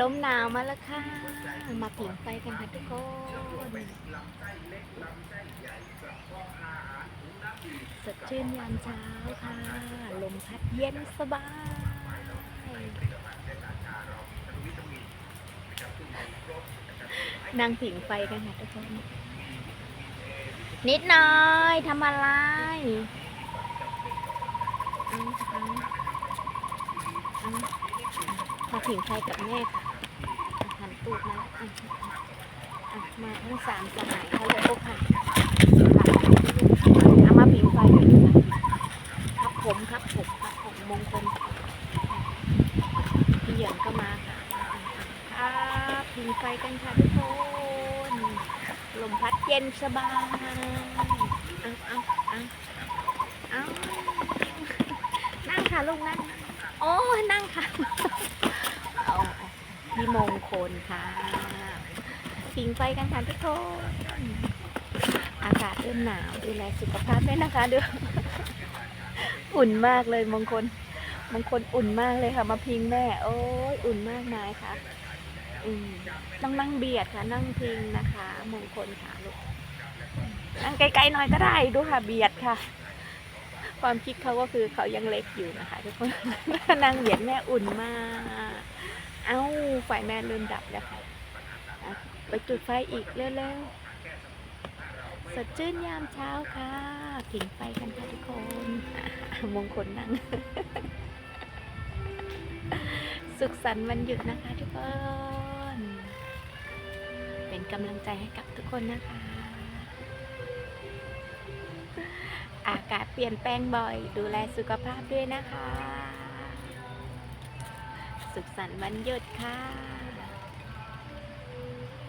ลมหนาวมาแล้วค่ะ มาผิงไฟกันค่ะทุกคนสดชื่นยามเช้าค่ะ ลมพัดเย็นสบายนั่งผิงไฟกันค่ะทุกคน นิดหน่อยทำอะไรเอาเอาเอามาผิงไฟกับแม่ค่ะ ตูดมาแล้วอะอะมาทั้งสามสหายเขาเลยโอ้ค่ะเอามาผิงไฟกันดีกว่าครับผมครับผมครับผมมงคลพี่เหยินก็มาค่ะครับผิงไฟกันค่ะทุกคนลมพัดเย็นสบายเอาเอาเอาเอานั่งค่ะลูกนั่งโอ้นั่งค่ะ พี่มงคลค่ะผิงไฟกันค่ะทุกคนอากาศเริ่มหนาวดูแลสุขภาพด้วยนะคะเด้ออุ่นมากเลยมงคลมงคลอุ่นมากเลยค่ะ มาพิงแม่ โอ้ยอุ่นมากมายค่ะ อืมต้องนั่งเบียดค่ะ นั่งพิงนะคะ มงคลค่ะลูกนั่งไกลๆหน่อยก็ได้ดูค่ะเบียดค่ะ ความคิดเขาก็คือเขายังเล็กอยู่นะคะ ทุกคนนั่งเบียดแม่อุ่นมาก เอ้า ไฟแม่เริ่มดับแล้วค่ะ ไปจุดไฟอีกเร็วๆ สดชื่นยามเช้าค่ะผิงไฟกันค่ะทุกคนอะมงคลนั่ง สุขสันต์วันหยุดนะคะทุกคน เป็นกำลังใจให้กับทุกคนนะคะ อากาศเปลี่ยนแปลงบ่อย ดูแลสุขภาพด้วยนะคะ สุขสันต์วันหยุดค่ะ